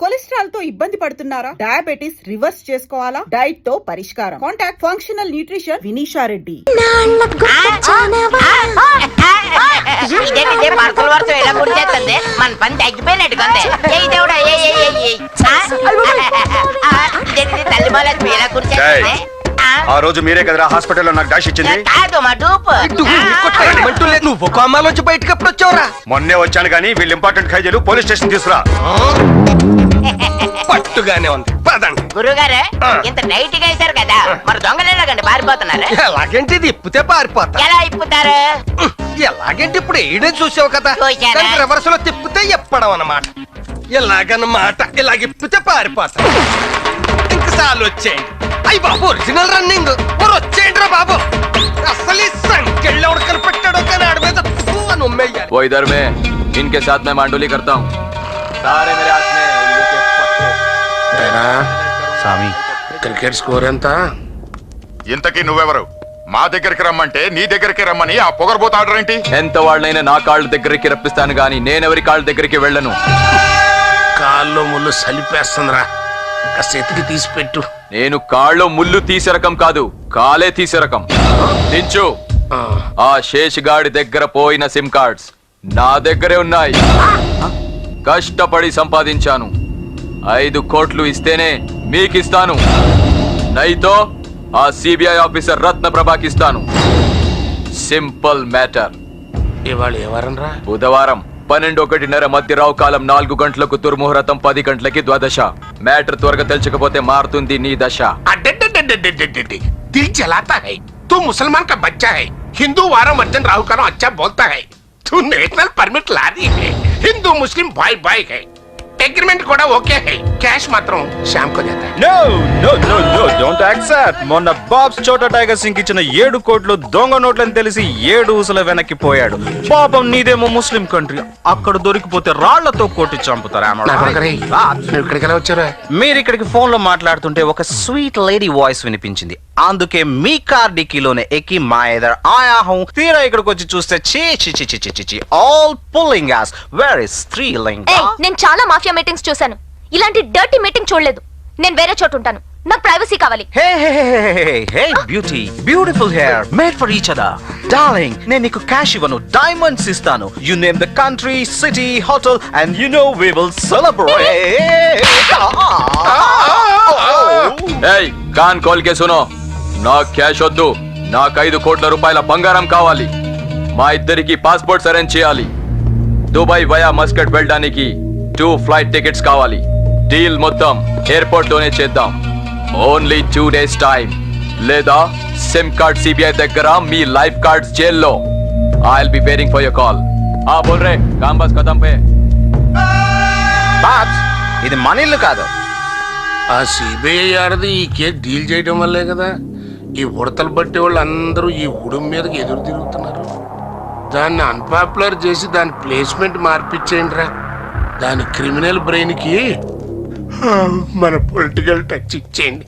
కొలెస్ట్రాల్తో ఇబ్బంది పడుతున్నారా? Diabetes reverse చేసుకోవాలా? డైట్తో పరిష్కారం. Contact functional nutrition Vinisha Reddy. మన పని తగ్గిపోయినట్టుగా ఆ? రోజు మీరే కదరా హాస్పిటల్లో నాకు డాష్ ఇచ్చింది? కాదు మా డూపు. నువ్వు కోమాలోంచి బయటకు ఎప్పుడు వచ్చావురా? మొన్నే వచ్చాను కానీ వీళ్ళు ఇంపార్టెంట్ ఖైదీలు పోలీస్ స్టేషన్ తీసుకురా. పట్టుగానే ఉంది. పదండి. గురుగారు ఇంత నైట్గా వేశారు కదా మరి దొంగలు ఎలాగండి పారిపోతున్నారు? ఎలాగంటే ఇది ఇప్పితే పారిపోతా ఎలా ఇప్పుతారు? ఎలాగంటే ఇప్పుడు ఏడే చూసావు కదా? చూశానా? రివర్స్లో తిప్పితే ఎప్పడం అన్నమాట. ఎలాగన్నమాట? ఇలాగ ఇప్పితే పారిపోతా ఇంక వచ్చేయండి. అయ్యి బాబు ఒరిజినల్ రన్నింగ్ మరి వచ్చేయండి రా బాబు అసలు ఈ సంకెళ్ళి ఎవడు కనిపెట్టాడో కానీ ఆడి మీద ఫు అని ఉమ్మేయాలి वो इधर में इनके साथ मैं मांडोली करता हूँ सारे मेरे हाथ में उल्लू के पत्ते। ఏరా, స్వామి క్రికెట్ స్కోర్ ఎంత ఇంతకీ నువ్వెవరు మా దగ్గరికి రమ్మంటే నీ దగ్గరికి రమ్మని ఆ పొగరబోత ఆర్డర్ ఏంటి ఎంత వాళ్ళనైనా నా కాళ్ళ దగ్గరికి రప్పిస్తాను గాని నేనెవరి కాళ్ళ దగ్గరికి వెళ్ళను కాల్లో ముళ్ళు సలిపేస్తుందిరా కాస్త ఎతికి తీసి పెట్టు నేను కాళ్ళు ముళ్ళు తీసే రకం కాదు కాలే తీసే రకం దించు. ఆ, ఆ శేషగాడి దగ్గర పోయిన సిమ్ కార్డ్స్ నా దగ్గరే ఉన్నాయి. కష్టపడి సంపాదించాను. ఐదు కోట్లు ఇస్తేనే మీకిస్తాను. నైతో ఆ సిబిఐ ఆఫీసర్ రత్న ప్రభాకిస్తాను సింపుల్ మ్యాటర్. ఇవాళ ఎవరనరా బుధవారం. పన్నెండు ఒకటిన్నర మధ్య రావు కాలం నాలుగు గంటలకు దుర్ముహూర్తం పది గంటలకి ద్వాదశ మ్యాటర్ త్వరగా తెలుచకపోతే మారుతుంది నీ దశ अड्डे दिल जलाता है तू मुसलमान का बच्चा है हिंदू वारम अर्जन राहु का अच्छा बोलता है तू नेशनल परमिट ला दी है हिंदू मुस्लिम भाई भाई है అగ్రిమెంట్ కూడా ఓకే. క్యాష్ మాత్రం శ్యామ్ కో no no no no don't accept మొన్న బాబ్స్ చోట టైగర్ సింగ్ ఇచ్చిన ఏడు కోట్లు దొంగ నోట్లని తెలిసి ఏడు ఊసల వెనక్కి పోయాడు. పాపం నీదేమో ముస్లిం కంట్రీ. అక్కడ దొరికిపోతే రాళ్ళతో కొట్టి వచ్చారు మీరు ఇక్కడికి ఫోన్లో మాట్లాడుతుంటే ఒక స్వీట్ లేడీ వాయిస్ వినిపించింది. అందుకే మీ కార్ డిక్కీలోనే ఎక్కి మా ఎదర్ ఆయా హూ తీరా ఇక్కడికి వచ్చి చూస్తే చీ చి చి చి చి చి చి ఆల్ పుల్లింగ్ యాస్ వెరీ స్త్రీలింగ్ ఏయ్, నేను చాలా మాఫియా మీటింగ్స్ చూశాను. ఇలాంటి డర్టీ మీటింగ్ చూడలేదు. నేను వేరే చోట ఉంటాను. నాకు ప్రైవసీ కావాలి. Hey hey hey hey beauty beautiful hair made for each other darling నేను నీకు క్యాష్ ఇవ్వను డైమండ్స్ ఇస్తాను. You name the country city hotel and you know we will celebrate ఏయ్ కాన్ కోల్ కే సునో నా క్యాష్ వద్దు. నాకు ఐదు కోట్ల రూపాయల బంగారం కావాలి. మా ఇద్దరికి పాస్పోర్ట్స్ అరేంజ్ చేయాలి. దుబాయ్ వయా మస్కట్ వెళ్ళడానికి టూ ఫ్లైట్ టికెట్స్ కావాలి. డీల్ మొత్తం ఎయిర్పోర్ట్లోనే చేద్దాం. ఓన్లీ టూ డేస్ టైం లేదా సిమ్ కార్డ్ సిబిఐ దగ్గర మీ లైఫ్ కార్డ్స్ జైల్లో. I be waiting for your call ఆ బోల్ రే కామ్ బస్ ఖతం పే. బాబ్స్ ఇది మన ఇల్లు కాదు. ఆ సిబిఐ ఆడది ఈ కేసు డీల్ చేయడం వల్లే కదా. ఈ ఉడతలు బట్టే వాళ్ళు అందరూ ఈ ఉడుం మీదకి ఎదురు తిరుగుతున్నారు. దాన్ని అన్పాపులర్ చేసి దాని ప్లేస్మెంట్ మార్పిచ్చేయండి రా దాని క్రిమినల్ బ్రెయిన్కి ఆ, మన పొలిటికల్ టచ్ ఇచ్చేయండి.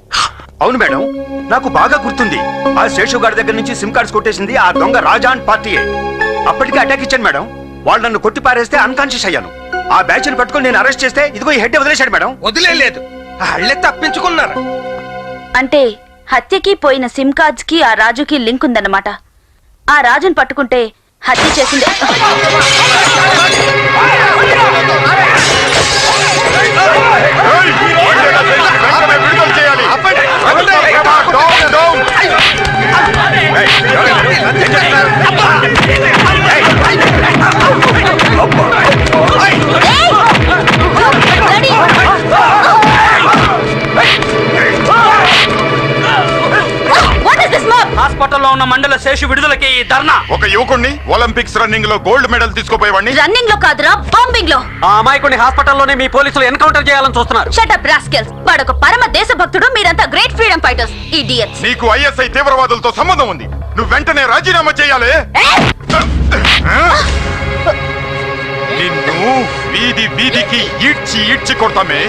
అవును మేడం నాకు బాగా గుర్తుంది. ఆ శేషు గారి దగ్గర నుంచి సిమ్ కార్డ్స్ కొట్టేసింది ఆ దొంగ రాజాన్ పార్టీయే. అప్పటికే అటాక్ ఇచ్చాను మేడం. వాళ్ళు నన్ను కొట్టి పారేస్తే అన్కాన్షియస్ అయ్యాను. ఆ బ్యాచ్ని పట్టుకొని నేను అరెస్ట్ చేస్తే ఇదిగో ఈ హెడ్ వదిలేశాడు మేడం. వదిలేదు వాళ్ళే తప్పించుకున్నారు. అంటే హత్యకి పోయిన సిమ్ కార్డ్స్కి ఆ రాజుకి లింక్ ఉందన్నమాట. ఆ రాజుని పట్టుకుంటే హత్య చేసింది. శేషు విడుదలకి ధర్నా? ఒక యువకుణ్ణి ఒలింపిక్స్ రన్నింగ్లో గోల్డ్ మెడల్ తీసుకోపోయేవాడిని. రన్నింగ్లో కాదురా బాంబింగ్లో ఆ అమాయకుడిని హాస్పిటల్లోనే మీ పోలీసులు ఎన్కౌంటర్ చేయాలని చూస్తున్నారు. షటప్ రాస్కెల్స్ వాడొక పరమ దేశభక్తుడు మీరంతా గ్రేట్ ఫ్రీడమ్ ఫైటర్స్ ఇడియట్స్ నీకు ఐఎస్ఐ తీవ్రవాదులతో సంబంధం ఉంది. నువ్వు వెంటనే రాజీనామా చేయాలి. నిన్ను వీధి వీధికి ఈడ్చి ఈడ్చి కొడతామే.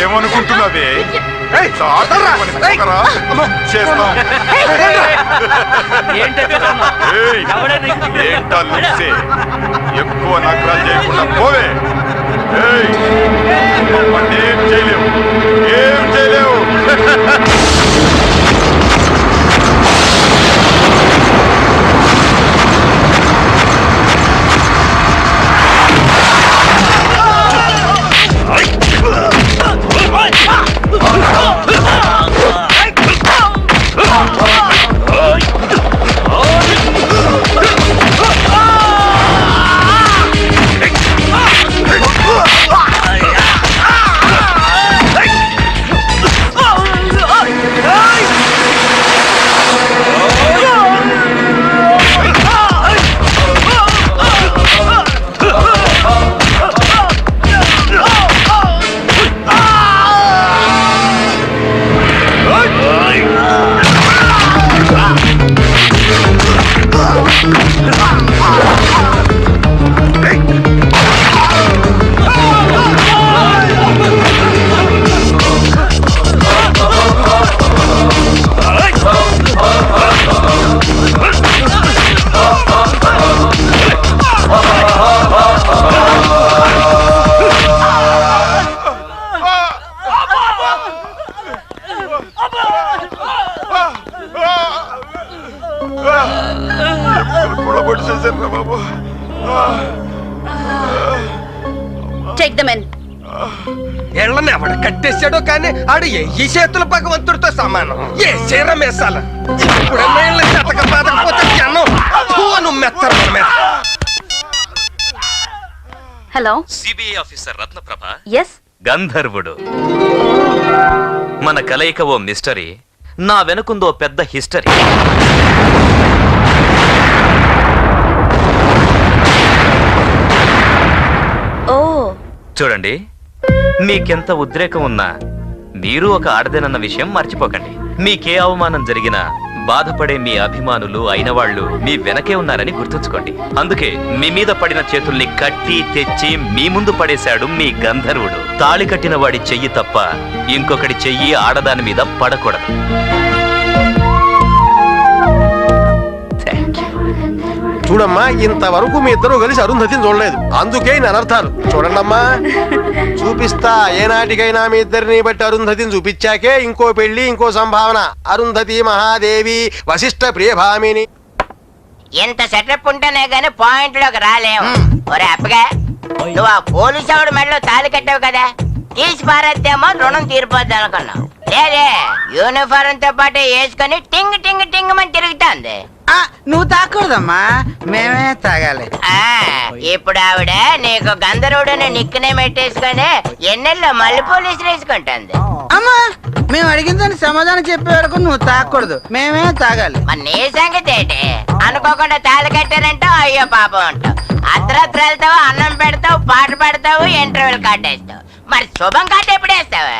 ఏమనుకుంటున్నావే? చేస్తాం ఏంటా లిప్సే? ఎక్కువ నగరాలు చేయకుండా పోవే. ఏం చేయలేవు? ఏం చేయలేవు? పొడబడి ఎళ్ళని ఎవడ కట్టేశాడో కానీ ఆడు ఈ చేతుల భగవంతుడితో సమానం. ఏ చీర మేసాల? ఇప్పుడన్నా ఇళ్ళ చెతక బాధకపోతే జనం hello CBI officer Ratnaprabha. Yes గంధర్వుడు. మన కలయిక ఓ మిస్టరీ నా వెనుకుందో పెద్ద హిస్టరీ. చూడండి మీకెంత ఉద్రేకం ఉన్నా మీరు ఒక ఆడదేనన్న విషయం మర్చిపోకండి. మీకే అవమానం జరిగినా బాధపడే మీ అభిమానులు అయిన వాళ్ళు మీ వెనకే ఉన్నారని గుర్తుంచుకోండి. అందుకే మీ మీద పడిన చేతుల్ని కట్టి తెచ్చి మీ ముందు పడేశాడు మీ గంధర్వుడు. తాళి కట్టిన వాడి చెయ్యి తప్ప ఇంకొకటి చెయ్యి ఆడదాని మీద పడకూడదు. చూడమ్మా ఇంతవరకు మీ ఇద్దరు కలిసి అరుంధతిని చూడలేదు. అందుకే నేను అనర్థాలు. చూడండమ్మా చూపిస్తా. ఏనాటికైనా మీ ఇద్దరిని బట్టి అరుంధతిని చూపించాకే ఇంకో పెళ్ళి ఇంకో సంభావన. అరుంధతి మహాదేవి వశిష్ఠ ప్రియభామిని. ఎంత సెటప్ ఉంటేనే గానీ పాయింట్లోకి రాలేము ఒరే అప్పగా నువ్వు ఆ పోలీసు ఆవిడ మెడలో తాళి కట్టావు కదా? తీసి పారేద్దేమో రుణం తీరిపోద్ది అనుకున్నావు. లేదే యూనిఫారం తో పాటు వేసుకొని టింగ్ టింగ్ టింగ్ మని తిరుగుతుంది. నువ్వు తాకూడదమ్మా. మేమే తాగాలి. ఆ ఇప్పుడు ఆవిడ నీకు గంధర్వుడని నిక్కునే పెట్టేసుకొని ఎన్నెల్లో మళ్ళీ పోలీసులు వేసుకుంటుంది అమ్మా మేము అడిగిన దానికి సమాధానం చెప్పే వరకు నువ్వు తాకూడదు. మేమే తాగాలి. మరి నీ సంగతి ఏంటి? అనుకోకుండా తాళి కట్టారంటే అయ్యో పాపం అంటావు. అర్ధరాత్రి వెళ్తావు అన్నం పెడతావు పాట పెడతావు ఇంటర్వ్యూలు కాటేస్తావు. మరి శుభం కాట ఎప్పుడు వేస్తావా?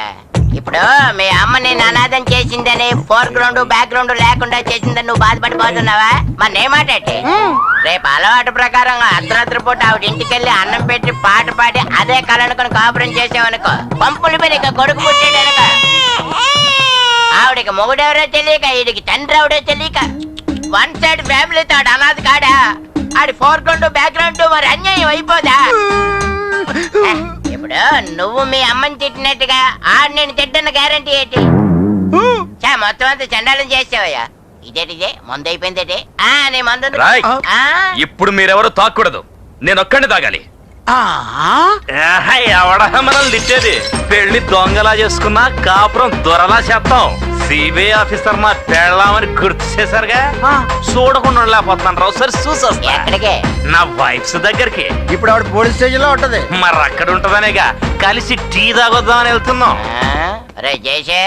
ఇప్పుడు మీ అమ్మ నేను అనాథం చేసిందని ఫోర్ గ్రౌండ్ బ్యాక్ గ్రౌండ్ లేకుండా చేసిందని నువ్వు బాధపడిపోతున్నావా మరి నే మాట ఏంటి? రేపు అలవాటు ప్రకారం అర్ధరాత్రి పూట ఆవిడ ఇంటికెళ్ళి అన్నం పెట్టి పాట పాడి అదే కళనుకొని కాపురం చేసావనుకో. పంపులు మీద ఇక కొడుకు పుట్టాడనుకో. ఆవిడకి మొగుడెవరో తెలియక ఈడికి తండ్రి ఎవడో తెలియక. వన్ సైడ్ ఫ్యామిలీ తాడు అనాథ కాడా? ఆడి ఫోర్ గ్రౌండ్ బ్యాక్ గ్రౌండ్ మరి అన్యాయం అయిపోదా? ఇప్పుడు నువ్వు మీ అమ్మని తిట్టినట్టుగా ఆడు నేను తిట్టన్న గ్యారంటీ ఏంటి? చా మొత్తం అంతా చండాలం చేసావయ్యా. ఇదేటిదే? మందు అయిపోయిందేటి? ఆ నీ మందు ఉంది. రాయ్. ఆ, ఇప్పుడు మీరెవరు తాకూడదు. నేను ఒక్కడిని తాగాలి. ఆహా, ఎవడా మనల్ని తిట్టేది? పెళ్ళి దొంగలా చేసుకున్నా కాపురం దొరలా చేస్తాం. సిబిఐ ఆఫీసర్ మా పెళ్ళామని గుర్తు చేశారుగా? చూడకుండా లేకపోతున్నాను రావు. సరే చూసొస్తా. ఎక్కడికి? నా వైఫ్స్ దగ్గరికి. ఇప్పుడు ఆవిడ పోలీస్ స్టేషన్లో ఉంటది. మరి అక్కడ ఉంటదనేగా. కలిసి టీ తాగొద్దామని వెళ్తున్నాం. రే చేసే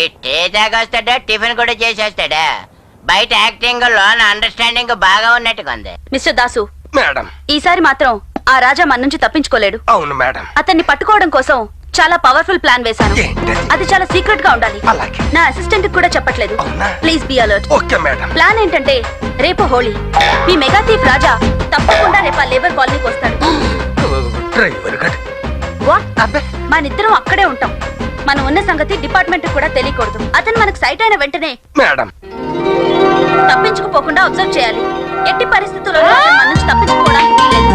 ఈ టీ తాగొస్తాడా టిఫిన్ కూడా చేసేస్తాడా? బయట యాక్టింగ్ లోన అండర్స్టాండింగ్ బాగా ఉన్నట్టుగా ఉంది మిస్టర్ దాసు మేడం. ఈసారి మాత్రం ఆ రాజా మన నుంచి తప్పించుకోలేడు. అవును మేడం. అతన్ని పట్టుకోవడం కోసం చాలా పవర్ఫుల్ ప్లాన్ వేశాను? అది చాలా సీక్రెట్గా ఉండాలి. నా అసిస్టెంట్ కూడా చెప్పట్లేదు? ప్లీజ్ బి అలర్ట్ ప్లాన్ ఏంటంటే రేపు హోలీ. మీ మెగా థీఫ్ రాజా తప్పకుండా రేపు ఆ లేబర్ కాలనీకి వస్తాడు. మనిద్దరం అక్కడే ఉంటాం. మనం ఉన్న సంగతి డిపార్ట్మెంట్ కూడా తెలియకూడదు. అతను మనకు సైట్ అయిన వెంటనే మేడం. తప్పించుకుపోకుండా అబ్జర్వ్ చేయాలి. ఎట్టి పరిస్థితుల్లో అతను మన నుంచి తప్పించుకోవడానికి వీలేదు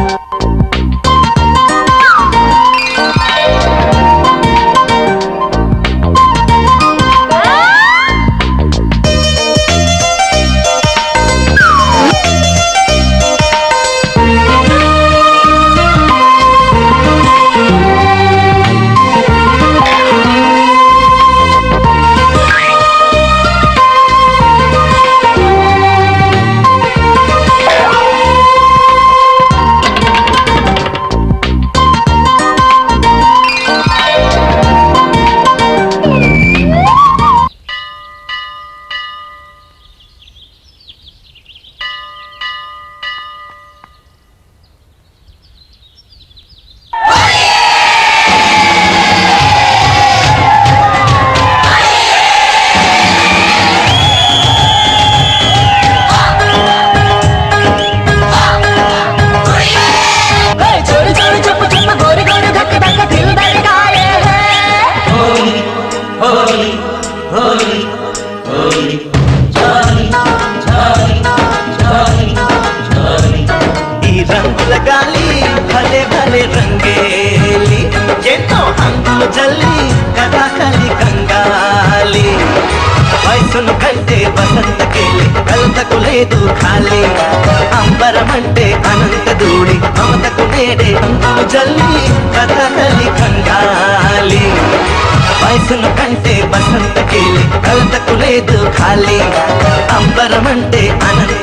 భలే రంగేలి ఎన్నో హంగులు జల్లి కథాకలి కంగాలి. వయసును కంటే వసంత కేలి కలతకు లేదు ఖాళీ. అమ్మ అంబరమంటే అనంత దూడి మమతకు నేడే అంకులు జల్లి కథకలి కంగాలి. వయసును కంటే వసంత కేలి కలతకు లేదు ఖాళీ. అంబరమంటే అనంత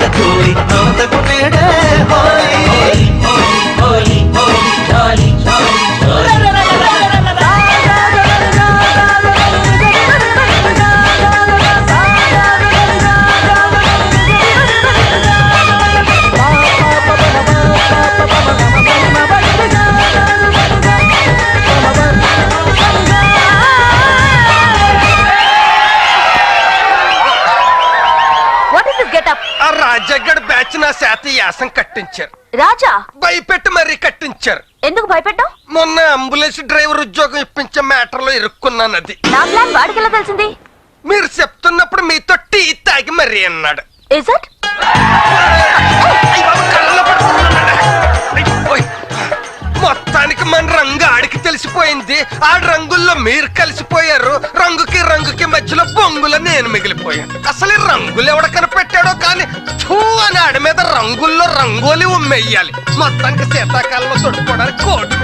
నా శాత యాసం కట్టించారు. రాజా? భయపెట్టి మరీ కట్టించారు. ఎందుకు భయపెట్టావు? మొన్న అంబులెన్స్ డ్రైవర్ ఉద్యోగం ఇప్పించే మ్యాటర్లో ఇరుక్కున్నాను అది. నా ప్లాన్ వాడికి ఎలా తెలిసింది? మీరు చెప్తున్నప్పుడు మీతో టీ తాగి మరీ అన్నాడు. ఇట్ కలిసిపోయింది. ఆ రంగుల్లో మీరు కలిసిపోయారు. రంగుకి రంగుకి మధ్యలో బొంగులో నేను మిగిలిపోయాను. అసలు రంగులు ఎవడ కనిపెట్టాడో కానీ ఛూ అని ఆడ మీద రంగుల్లో రంగోలి ఉమ్మెయ్యాలి మొత్తానికి శీతాకాలంలో తొడుక్కోవడానికి కోటు